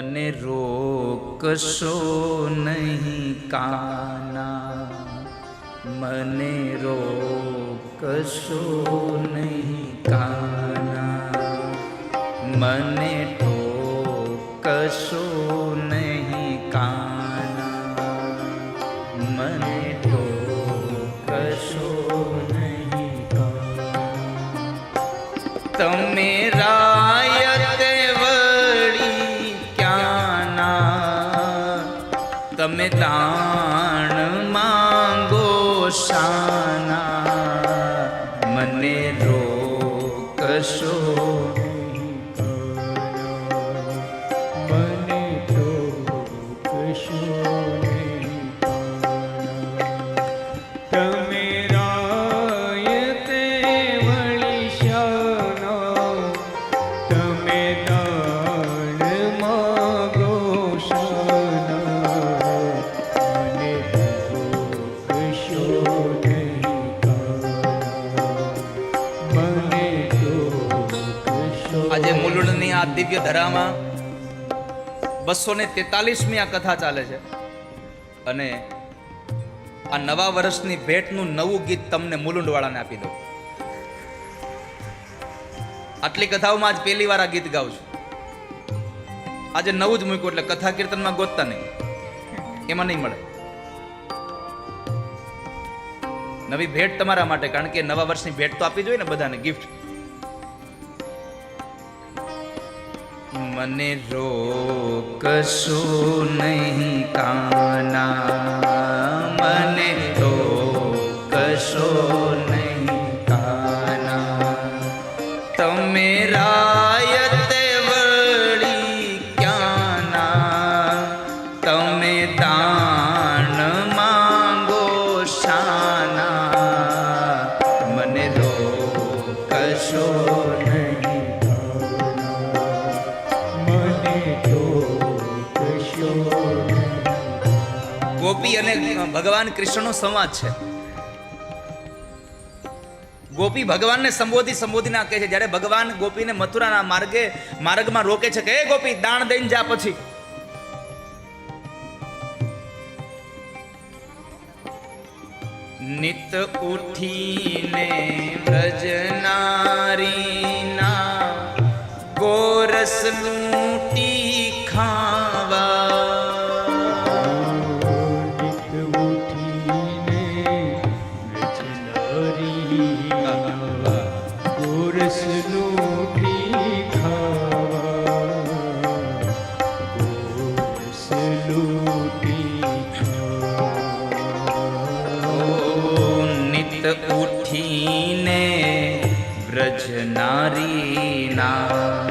મને રોકશો નહીં કાના. મને રોકશો નહીં કાના. મને ટોકશો રોકશો ધરામાં બસો ને તેતાલીસમી આ કથા ચાલે છે. અને આ નવા વર્ષની ભેટનું નવું ગીત તમને મુલુંડવાળાને આપી દઉં. આટલી કથાઓમાં આજ પહેલી વાર આ ગીત ગાઉં છું. આજે નવું જ મૂક્યું એટલે કથા કીર્તનમાં ગોતતા નહીં. એમાં નહીં મળે. નવી ભેટ તમારા માટે, કારણ કે નવા વર્ષની ભેટ તો આપી જોઈએ ને બધાને ગિફ્ટ મને રોકશો નહીં કાના. મને રોકશો ભગવાન કૃષ્ણનો સંવાદ છે. ગોપી ભગવાનને સંબોધી સંબોધીને કહે છે. જ્યારે ભગવાન ગોપીને મથુરાના માર્ગે, માર્ગમાં રોકે છે કે, એ ગોપી દાણ દઈને જા પછી. નિત ઉઠીને વ્રજનારીના ગોરસ વ્રજનારીના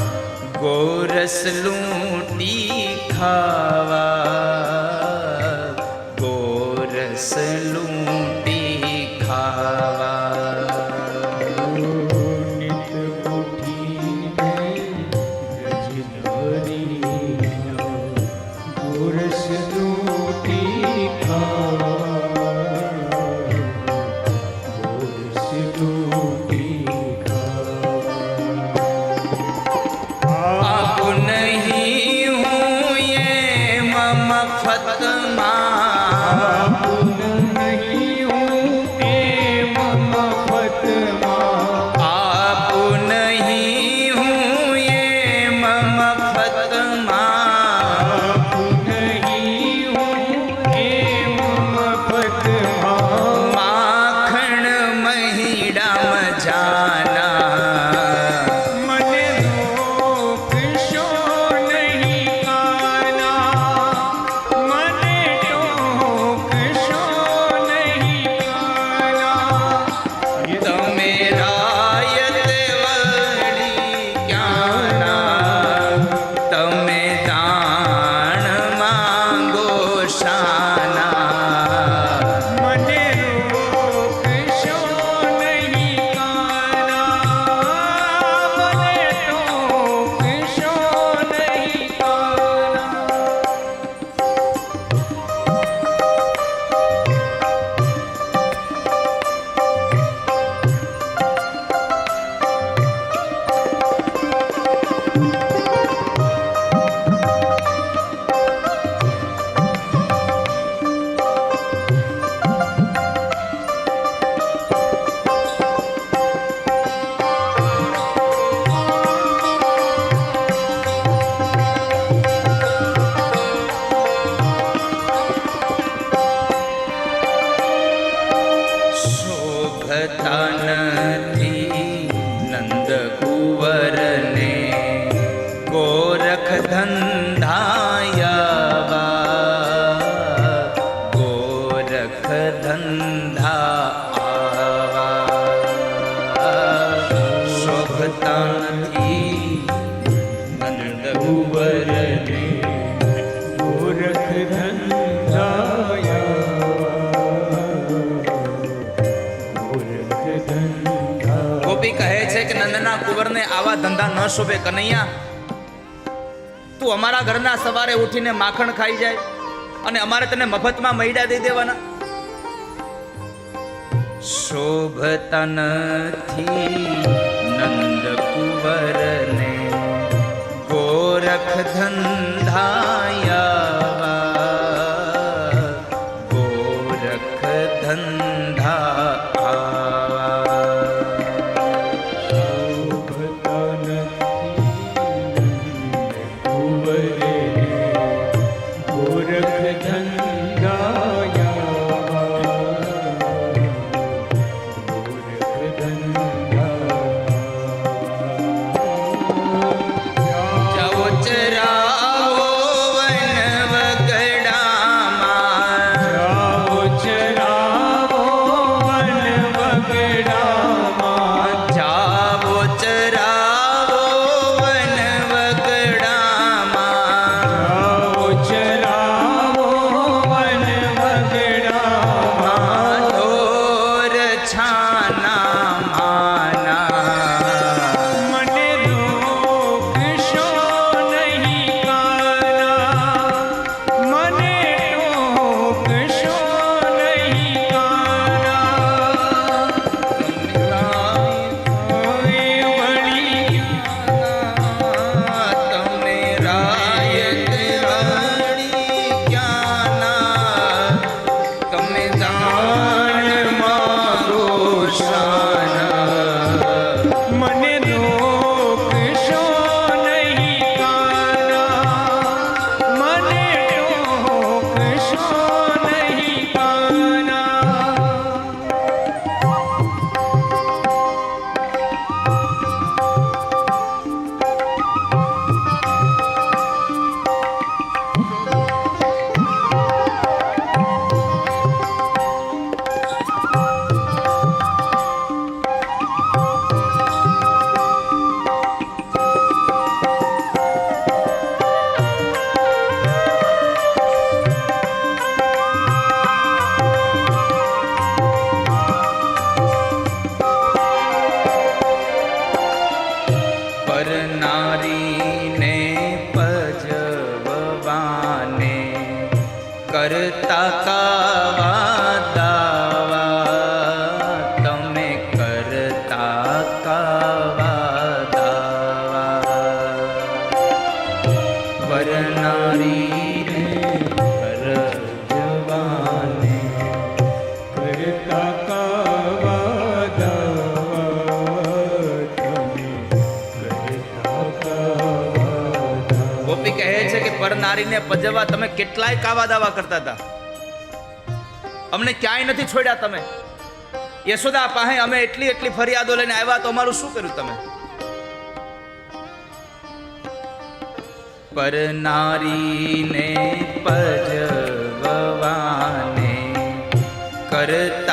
ગોરસ લૂંટી ખાવા. ગોરસ લૂંટી ખાવા. નથી નંદ કુંવરને ગોરખ ધંધાયા ગોરખ ધંધા શોભતા નથી નંદ કુંવર આવા ધંધા ન શોભે કનૈયા. તું અમારા ઘરના સવારે ઉઠીને માખણ ખાઈ જાય અને અમારે તને મફતમાં મૈડા દઈ દેવાના. શોભ નથી નંદ કુંવરને ગોરખ ધંધાયા પર નારીને પજવવાને કરતા કાવા તમે કરતા કાવા દાવા પર નારીને પજવવા તમે કેટલાય કાવા દાવા કરતા હતા. અમને ક્યાંય નથી છોડ્યા તમે. યશોદા પાસે અમે એટલી એટલી ફરિયાદો લઈને આવ્યા તો અમારું શું કર્યું તમે? પર નારીને પજવવાને કરતા